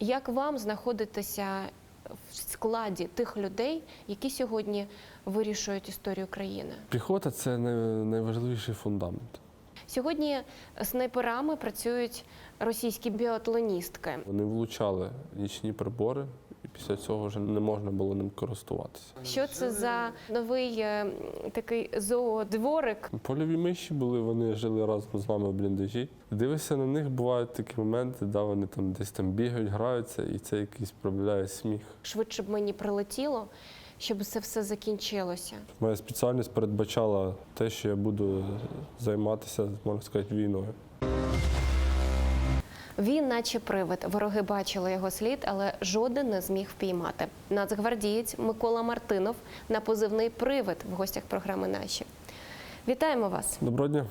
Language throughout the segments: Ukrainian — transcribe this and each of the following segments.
Як вам знаходитися в складі тих людей, які сьогодні вирішують історію країни? Піхота це най- найважливіший фундамент. Сьогодні снайперами працюють російські біатлоністки. Вони влучали нічні прибори, після цього вже не можна було ним користуватися. Що це за новий е, такий зоодворик? Польові миші були, вони жили разом з нами в бліндажі. Дивишся на них, бувають такі моменти, да, вони там десь там бігають, граються, і це якийсь проявляє сміх. Швидше б мені прилетіло, щоб це все закінчилося. Моя спеціальність передбачала те, що я буду займатися, можна сказати, війною. Він, наче привид, вороги бачили його слід, але жоден не зміг впіймати. Нацгвардієць Микола Мартинов на позивний привид в гостях програми Наші. Вітаємо вас Доброго дня.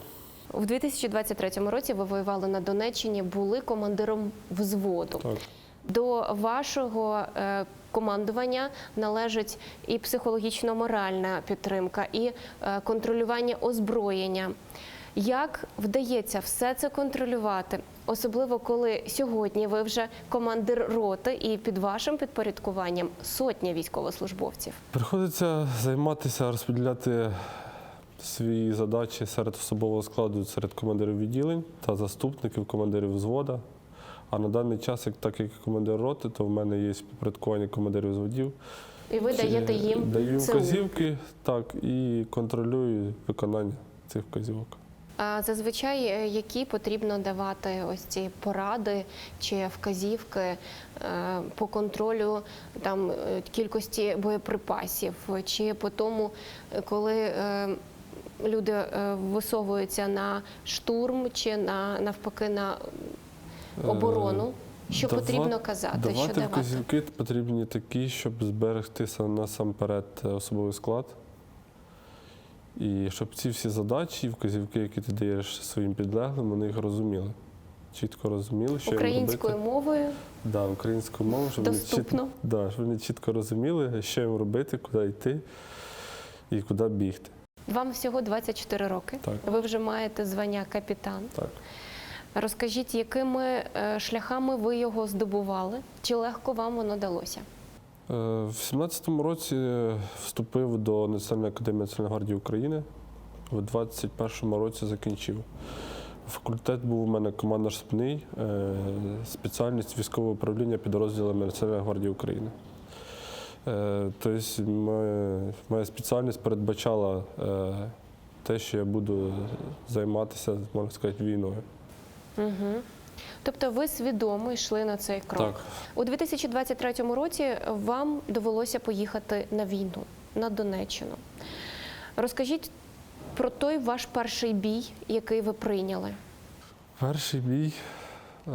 у 2023 році. Ви воювали на Донеччині, були командиром взводу. Так. До вашого е, командування належить і психологічно-моральна підтримка, і е, контролювання озброєння. Як вдається все це контролювати, особливо коли сьогодні ви вже командир роти і під вашим підпорядкуванням сотня військовослужбовців? Приходиться займатися, розподіляти свої задачі серед особового складу, серед командирів відділень та заступників командирів взвода. А на даний час, як так як командир роти, то в мене є підпорядкування командирів взводів. І ви даєте їм Даю вказівки, так, і контролюю виконання цих вказівок. А зазвичай е, які потрібно давати ось ці поради чи вказівки е, по контролю там е, кількості боєприпасів, чи по тому, коли люди висовуються на штурм, чи на навпаки на оборону? Що Дава- потрібно казати? Давати що давати? вказівки потрібні такі, щоб зберегти сам- насамперед особовий склад. І щоб ці всі задачі, вказівки, які ти даєш своїм підлеглим, вони їх розуміли. Чітко розуміли, що їм Українською робити. мовою Да, українською мовою, щоб вони, чіт... да, щоб вони чітко розуміли, що їм робити, куди йти і куди бігти. вам всього 24 роки. Так. Ви вже маєте звання капітан. Так. Розкажіть, якими е, шляхами ви його здобували? Чи легко вам воно далося? Е, В 17-му році вступив до Національної академії Національної гвардії України. В 21-му році закінчив. Факультет був у мене командир спинний, е, спеціальність військового управління підрозділами Національної гвардії України. Е, Тобто моя, спеціальність передбачала те, що я буду займатися, можна сказати, війною. Угу. Тобто ви свідомо йшли на цей крок. Так. У 2023 році вам довелося поїхати на війну на Донеччину. Розкажіть про той ваш перший бій, який ви прийняли. Перший бій е,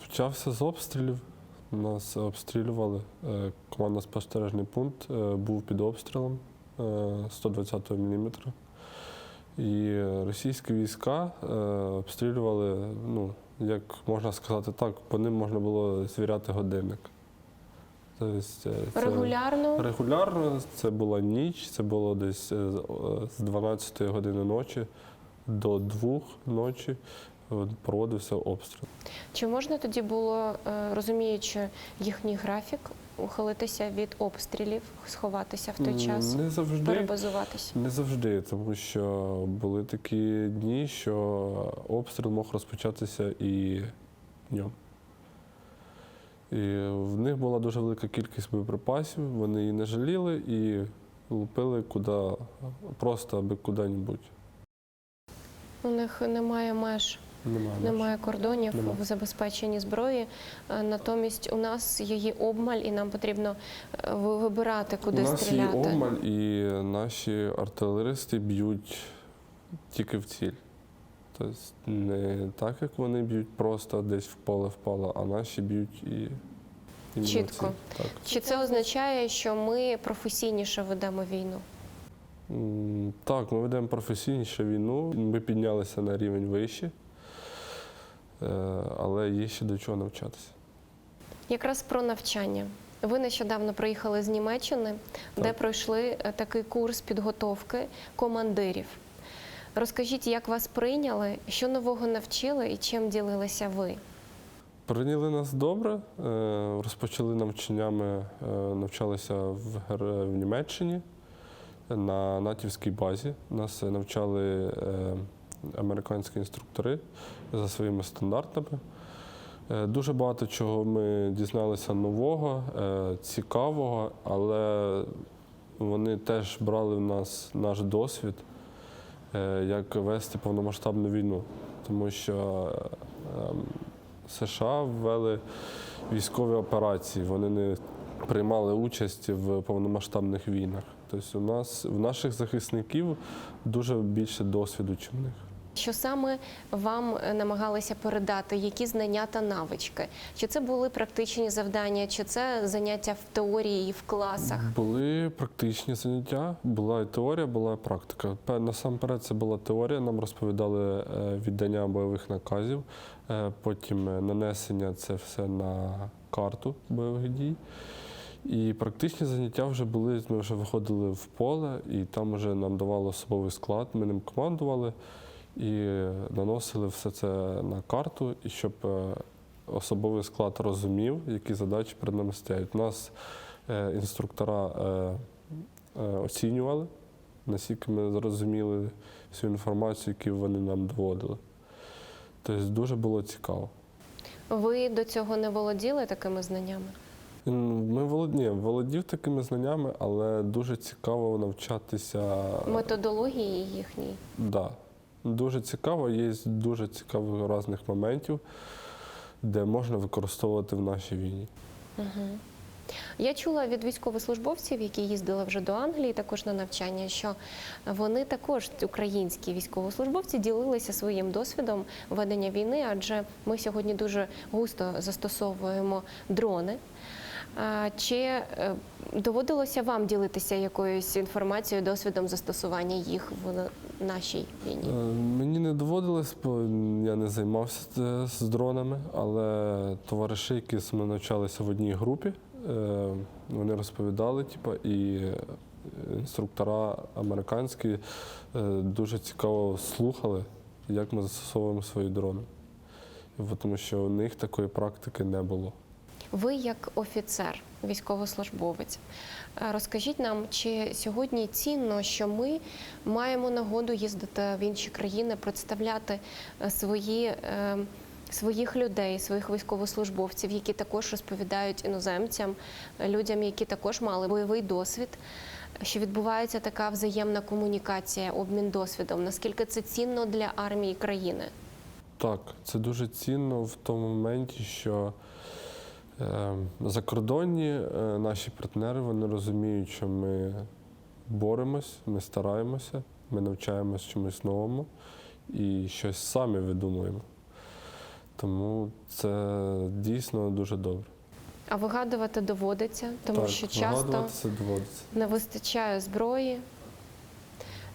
почався з обстрілів. Нас обстрілювали. Е, командно-спостережний пункт е, був під обстрілом е, 120 мм. І російські війська е, обстрілювали, ну, як можна сказати так, по ним можна було звіряти годинник. Тобто, е, це- Регулярно Регулярно це була ніч, це було десь е, з 12 години ночі до 2 ночі проводився обстріл. чи можна тоді було, розуміючи їхній графік, ухилитися від обстрілів, сховатися в той час, Не завжди. перебазуватися? Не завжди, тому що були такі дні, що обстріл мог розпочатися і днем. І в них була дуже велика кількість боєприпасів, вони її не жаліли і лупили куди, просто аби куди-небудь. У них немає меж. Немає. Немає кордонів Нема. в забезпеченні зброї. Е, Натомість у нас її обмаль, і нам потрібно е, вибирати, куди У нас стріляти. є обмаль, і наші артилеристи б'ють тільки в ціль. Тобто не так, як вони б'ють просто десь в поле впало, а наші б'ють і, і Чітко. Так. Чи це означає, що ми професійніше ведемо війну? Так, ми ведемо професійніше війну. Ми піднялися на рівень вище, але є ще до чого навчатися. Якраз про навчання. Ви нещодавно приїхали з Німеччини, де пройшли е, такий курс підготовки командирів. Розкажіть, як вас прийняли, що нового навчили і чим ділилися ви? Прийняли нас добре, е, розпочали навчаннями, е, навчалися в, в Німеччині на натівській базі. Нас навчали е, американські інструктори за своїми стандартами. Е, Дуже багато чого ми дізналися нового, е, цікавого, але вони теж брали в нас наш досвід, е, як вести повномасштабну війну. Тому що ем, США ввели військові операції, вони не приймали участь в повномасштабних війнах. Тобто у нас в наших захисників дуже більше досвіду, ніж в них. Що саме вам е, намагалися передати, які знання та навички? Чи це були практичні завдання, чи це заняття в теорії і в класах? Були практичні заняття, була і теорія, була і практика. Насамперед це була теорія. Нам розповідали е, віддання бойових наказів, е, потім нанесення це все на карту бойових дій. І практичні заняття вже були. Ми вже виходили в поле, і там вже нам давали особовий склад. Ми ним командували і наносили все це на карту, і щоб е, особовий склад розумів, які задачі перед нами стоять. Нас е, інструктора е, оцінювали, наскільки ми зрозуміли всю інформацію, яку вони нам доводили. Тобто дуже було цікаво. Ви до цього не володіли такими знаннями? Ми волод... Ні, володів такими знаннями, але дуже цікаво навчатися. Методології їхній? Да. Дуже цікаво, є дуже цікавих різних моментів, де можна використовувати в нашій війні. Угу. Я чула від військовослужбовців, які їздили вже до Англії, також на навчання, що вони також, українські військовослужбовці, ділилися своїм досвідом ведення війни, адже ми сьогодні дуже густо застосовуємо дрони. Чи е, доводилося вам ділитися якоюсь інформацією, досвідом застосування їх в нашій війні? Е, Мені не доводилось, бо я не займався е, з дронами, але товариші, які з мною навчалися в одній групі, вони розповідали, типу, і інструктора американські дуже цікаво слухали, як ми застосовуємо свої дрони. Тому що у них такої практики не було. Ви як офіцер, військовослужбовець, е, розкажіть нам, чи сьогодні цінно, що ми маємо нагоду їздити в інші країни, представляти е, свої, е, своїх людей, своїх військовослужбовців, які також розповідають іноземцям, людям, які також мали бойовий досвід. Що відбувається така взаємна комунікація, обмін досвідом? Наскільки це цінно для армії країни? Так, це дуже цінно в тому моменті, що закордонні е, наші партнери вони розуміють, що ми боремось, ми стараємося, ми навчаємось чомусь новому і щось самі видумуємо. Тому це дійсно дуже добре. А вигадувати доводиться, тому так, що часто доводиться. не вистачає зброї.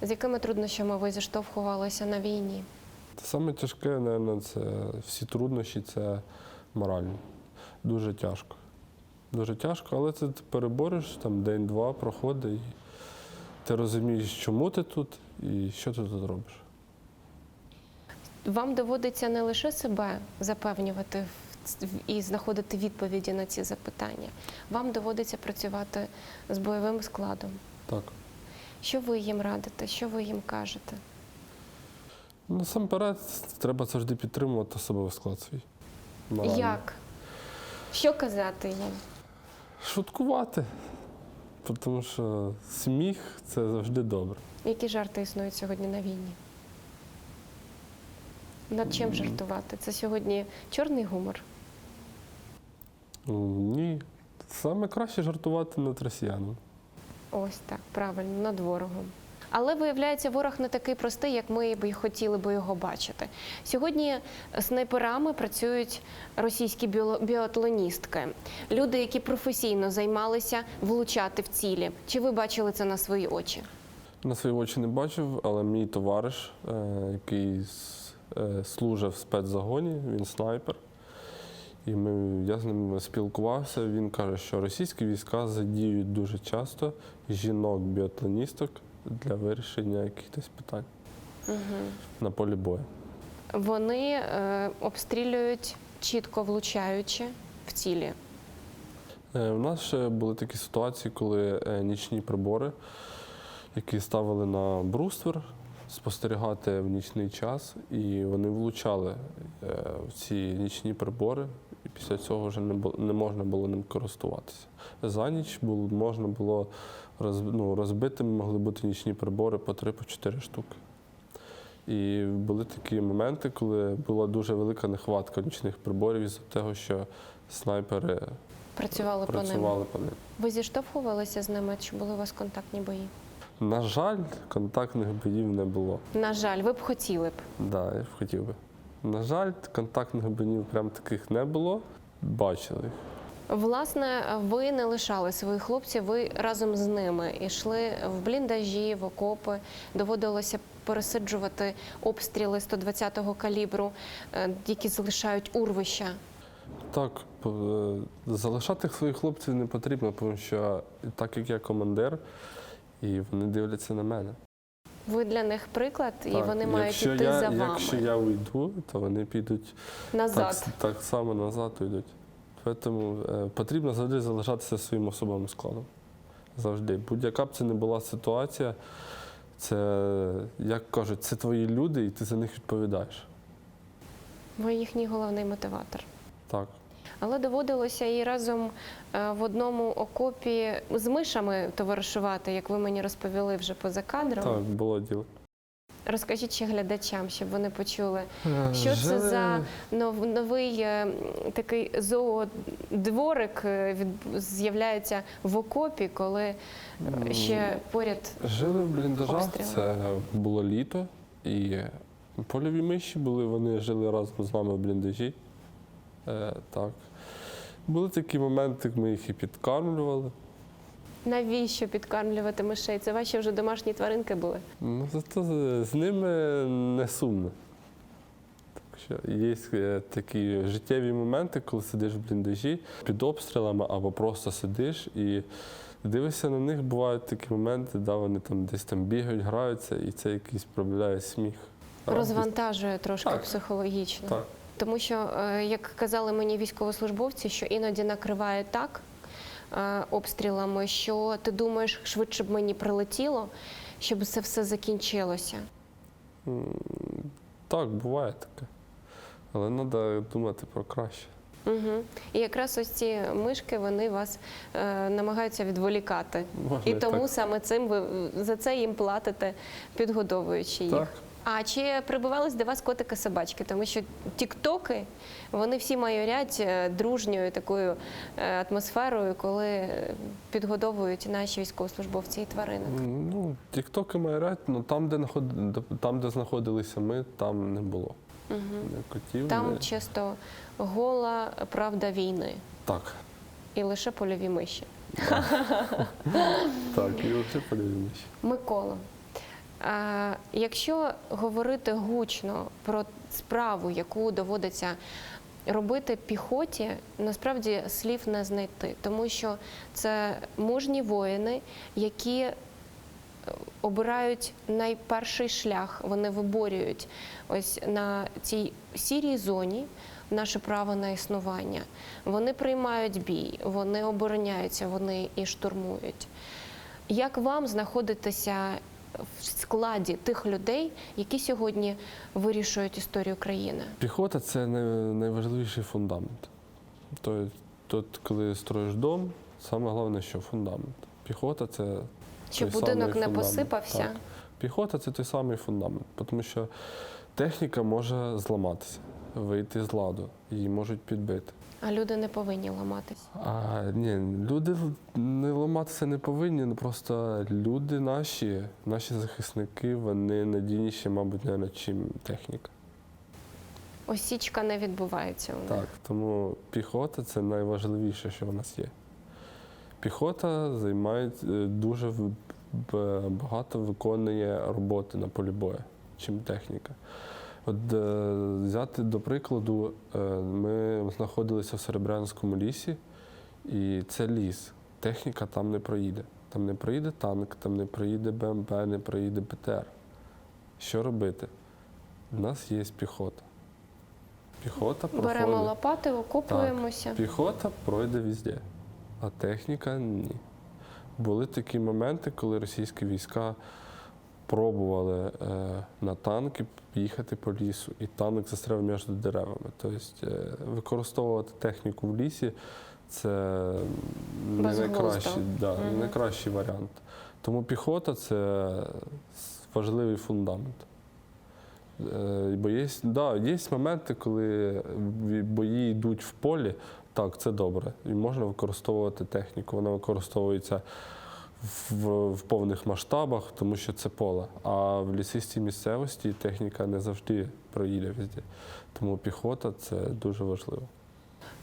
З якими труднощами ви зіштовхувалися на війні? Саме тяжке, мабуть, це всі труднощі це морально. Дуже тяжко. Дуже тяжко, але це ти перебореш, там день-два проходить, і ти розумієш, чому ти тут і що ти тут робиш. Вам доводиться не лише себе запевнювати і знаходити відповіді на ці запитання. Вам доводиться працювати з бойовим складом. Так. Що ви їм радите? Що ви їм кажете? Насамперед, треба завжди підтримувати особовий склад свій. морально. Як? Що казати їм? Шуткувати. Тому що сміх це завжди добре. Які жарти існують сьогодні на війні? Над чим жартувати? Це сьогодні чорний гумор. Ні. Саме краще жартувати над росіянами. Ось так, правильно, над ворогом. Але виявляється, ворог не такий простий, як ми б хотіли би його бачити. Сьогодні снайперами працюють російські біатлоністки, люди, які професійно займалися влучати в цілі. Чи ви бачили це на свої очі? На свої очі не бачив, але мій товариш, е, який е, служив в спецзагоні, він снайпер. І ми, я з ним спілкувався. Він каже, що російські війська задіють дуже часто жінок-біатлоністок для вирішення якихось питань Угу. на полі бою. Вони е, обстрілюють чітко влучаючи в цілі? Е, У нас ще були такі ситуації, коли е, нічні прибори, які ставили на бруствер, спостерігати в нічний час, і вони влучали е, в ці нічні прибори, і після цього вже не, бу- не можна було ним користуватися. За ніч було, можна було роз, ну, розбитими могли бути нічні прибори по 3-4 штуки. І були такі моменти, коли була дуже велика нехватка нічних приборів із-за того, що снайпери Працювали, по ним? по ним. Ви зіштовхувалися з ними? Чи були у вас контактні бої? На жаль, контактних боїв не було. На жаль, ви б хотіли б. Да, я б хотів би. На жаль, контактних боїв прям таких не було. Бачили їх. Власне, ви не лишали своїх хлопців, ви разом з ними йшли в бліндажі, в окопи. Доводилося пересиджувати обстріли 120-го калібру, е, які залишають урвища. Так, е, залишати своїх хлопців не потрібно, тому що так як я командир, і вони дивляться на мене. Ви для них приклад, і Так, вони мають якщо іти я, за вами Якщо я уйду, то вони підуть назад. так, так само назад уйдуть. Тому е, потрібно завжди залишатися своїм особовим складом. Завжди. Будь-яка б це не була ситуація, це, як кажуть, це твої люди, і ти за них відповідаєш. Ви їхній головний мотиватор. Так. Але доводилося і разом е, в одному окопі з мишами товаришувати, як ви мені розповіли вже поза кадром. Так, було діло. Розкажіть ще глядачам, щоб вони почули, що це за новий е, такий зоодворик е, з'являється в окопі, коли е, ще поряд Жили в бліндажах, обстріли. це було літо, і польові миші були, вони жили разом з нами в бліндажі. Е, так. Були такі моменти, ми їх і підкармлювали. Навіщо підкармлювати мишей? Це ваші вже домашні тваринки були. Ну, зато з, з ними не сумно. Так що є е, такі життєві моменти, коли сидиш в бліндажі під обстрілами або просто сидиш і дивишся на них, бувають такі моменти, да, вони там десь там бігають, граються, і це якийсь проявляє сміх. Розвантажує трошки Так. психологічно. Так. Тому що, е, як казали мені військовослужбовці, що іноді накриває так обстрілами, що ти думаєш, швидше б мені прилетіло, щоб це все закінчилося. Так, буває таке. Але треба думати про краще. Угу. І якраз ось ці мишки вони вас е, намагаються відволікати. Можна І тому так. саме цим ви за це їм платите, підгодовуючи їх. Так. А чи прибувались до вас котики-собачки? Тому що тіктоки вони всі майорять е, дружньою такою е, атмосферою, коли е, підгодовують наші військовослужбовці і тварини. Ну, тіктоки майорять, але там, де там, де знаходилися ми, там не було. Угу. Котів. Там не... чисто гола правда війни Так. і лише польові миші. Так, і вже подивимося. Микола, а, якщо говорити гучно про справу, яку доводиться робити піхоті, насправді слів не знайти, тому що це мужні воїни, які е, обирають найперший шлях, вони виборюють ось на цій сірій зоні наше право на існування. Вони приймають бій, вони обороняються, вони і штурмують. Як вам знаходитися в складі тих людей, які сьогодні вирішують історію країни? Піхота це найважливіший фундамент. Тобто, коли строїш дом, саме головне, що фундамент. Піхота це Щоб той будинок самий не посипався? Так. Піхота це той самий фундамент, тому що техніка може зламатися, вийти з ладу, її можуть підбити. А люди не повинні ламатися. А ні, люди не ламатися не повинні. ну Просто люди наші, наші захисники, вони надійніші, мабуть, не чим техніка. Осічка не відбувається у них. Так, тому піхота це найважливіше, що в нас є. Піхота займає е, дуже багато виконує роботи на полі бою, чим техніка. От е, взяти до прикладу, е, ми знаходилися в Серебрянському лісі, і це ліс. Техніка там не проїде. Там не проїде танк, там не проїде БМП, не проїде БТР. Що робити? У нас є піхота. Піхота проходить. Беремо лопати, окопуємося. Піхота пройде везде, а техніка ні. Були такі моменти, коли російські війська пробували е, на танки їхати по лісу, і танк застряв між деревами. Тобто е, використовувати техніку в лісі це не найкращий, да, не Мгм. найкращий варіант. Тому піхота це важливий фундамент. Е, Бо є, да, є моменти, коли бої йдуть в полі, так, це добре. І можна використовувати техніку. Вона використовується в, в повних масштабах, тому що це поле. А в лісистій місцевості техніка не завжди проїде везде. Тому піхота це дуже важливо.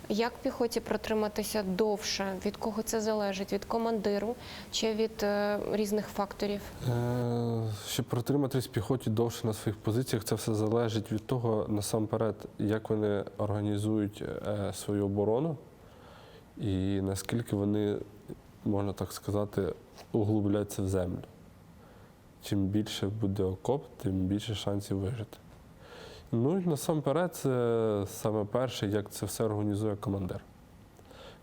Як піхоті протриматися довше? Від кого це залежить? Від командиру чи від е, різних факторів? Е, Щоб протриматись піхоті довше на своїх позиціях, це все залежить від того, насамперед, як вони організують е, свою оборону і наскільки вони, можна так сказати, углубляться в землю. Чим більше буде окоп, тим більше шансів вижити. Ну і насамперед, це саме перше, як це все організує командир.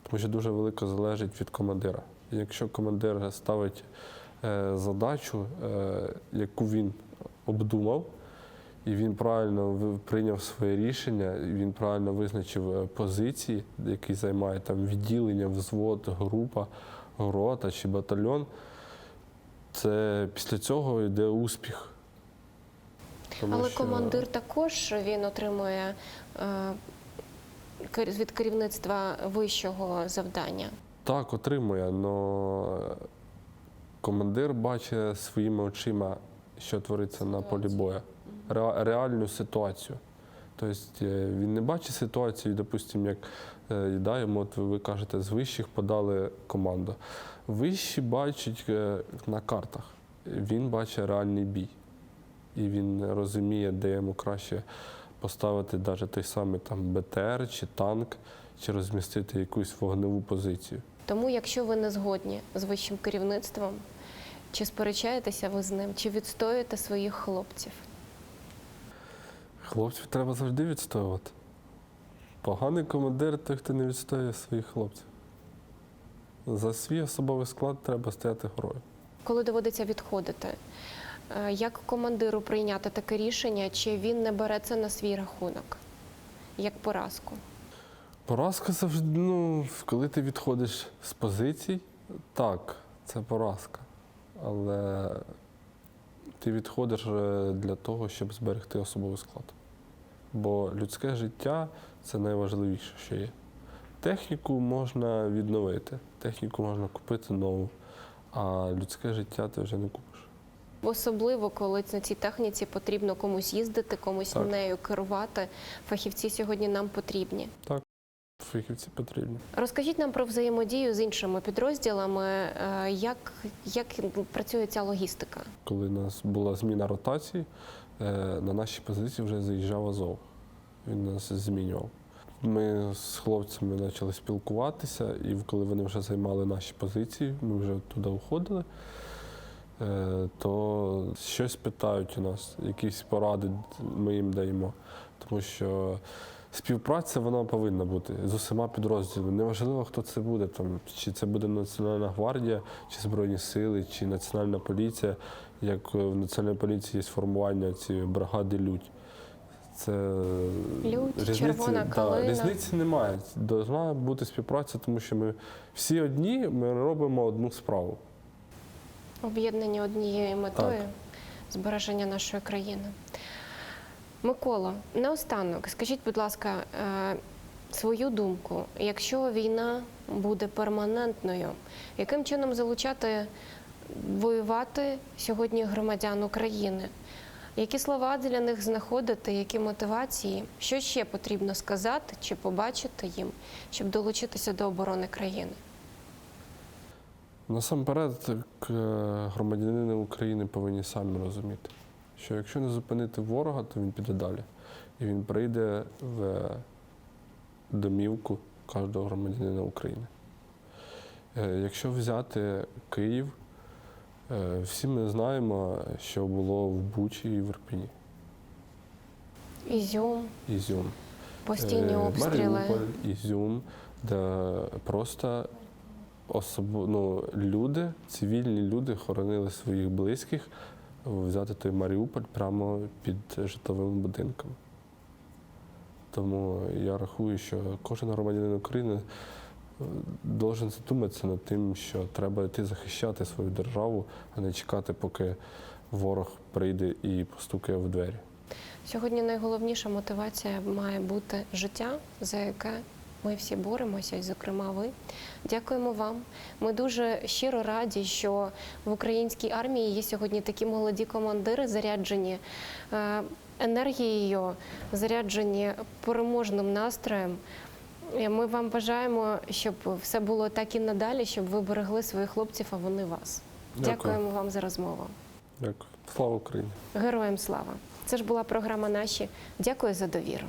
Тому що дуже велико залежить від командира. Якщо командир ставить е, задачу, е, яку він обдумав, і він правильно прийняв своє рішення, і він правильно визначив е, позиції, які займає там відділення, взвод, група, рота чи батальйон, це після цього йде успіх. Тому Але що- командир також він отримує е, від керівництва вищого завдання. Так, отримує, але командир бачить своїми очима, що твориться на полі бою. Ре- Реальну ситуацію. Тобто е, він не бачить ситуацію, допустимо, як е, да, йому, от ви кажете, з вищих подали команду. Вищі бачать е, на картах. Він бачить реальний бій. І він розуміє, де йому краще поставити навіть той самий там БТР чи танк, чи розмістити якусь вогневу позицію. Тому, якщо ви не згодні з вищим керівництвом, чи сперечаєтеся ви з ним, чи відстоюєте своїх хлопців? Хлопців треба завжди відстоювати. Поганий командир той, хто не відстоює своїх хлопців. За свій особовий склад треба стояти горою. Коли доводиться відходити, е, як командиру прийняти таке рішення, чи він не бере це на свій рахунок, як поразку? Поразка завжди, ну, коли ти відходиш з позицій, так, це поразка. Але ти відходиш е, для того, щоб зберегти особовий склад. Бо людське життя це найважливіше, що є. Техніку можна відновити, техніку можна купити нову, а людське життя ти вже не купиш. Особливо, коли на цій техніці потрібно комусь їздити, комусь Так. нею керувати. Фахівці сьогодні нам потрібні. Так. Фахівці потрібні. Розкажіть нам про взаємодію з іншими підрозділами, е, як, як працює ця логістика? Коли у нас була зміна ротації, на наші позиції вже заїжджав Азов. Він нас змінював. Ми з хлопцями почали спілкуватися, і коли вони вже займали наші позиції, ми вже туди уходили, е, то щось питають у нас, якісь поради ми їм даємо. Тому що співпраця вона повинна бути з усіма підрозділами. Неважливо, хто це буде, там, чи це буде Національна гвардія, чи Збройні сили, чи Національна поліція. Як в Національній поліції є формування цієї бригади Людь. Це Людь, червона калина. різниці немає. Должна бути співпраця, тому що ми всі одні, ми робимо одну справу. Об'єднані однією метою Так. збереження нашої країни. Микола, наостанок, скажіть, будь ласка, е, свою думку, якщо війна буде перманентною, яким чином залучати воювати сьогодні громадян України? Які слова для них знаходити, які мотивації? Що ще потрібно сказати чи побачити їм, щоб долучитися до оборони країни? Насамперед, е, громадянини України повинні самі розуміти, що якщо не зупинити ворога, то він піде далі. І він прийде в домівку кожного громадянина України. Е, Якщо взяти Київ, всі ми знаємо, що було в Бучі і в Ірпені. Ізюм, Ізюм. Постійні Е, обстріли. Маріуполь, Ізюм, де просто особо, ну, люди, цивільні люди хоронили своїх близьких, взяти той Маріуполь прямо під житловими будинками. Тому я рахую, що кожен громадянин України е, должен задуматися над тим, що треба йти захищати свою державу, а не чекати, поки ворог прийде і постукає в двері. Сьогодні найголовніша мотивація має бути життя, за яке ми всі боремося, і, зокрема, ви. Дякуємо вам. Ми дуже щиро раді, що в українській армії є сьогодні такі молоді командири, заряджені е, енергією, заряджені переможним настроєм. І Ми вам бажаємо, щоб все було так і надалі, щоб ви берегли своїх хлопців, а вони вас. Дякую. Дякуємо вам за розмову. Дякую. Слава Україні! Героям слава! Це ж була програма наші. Дякую за довіру.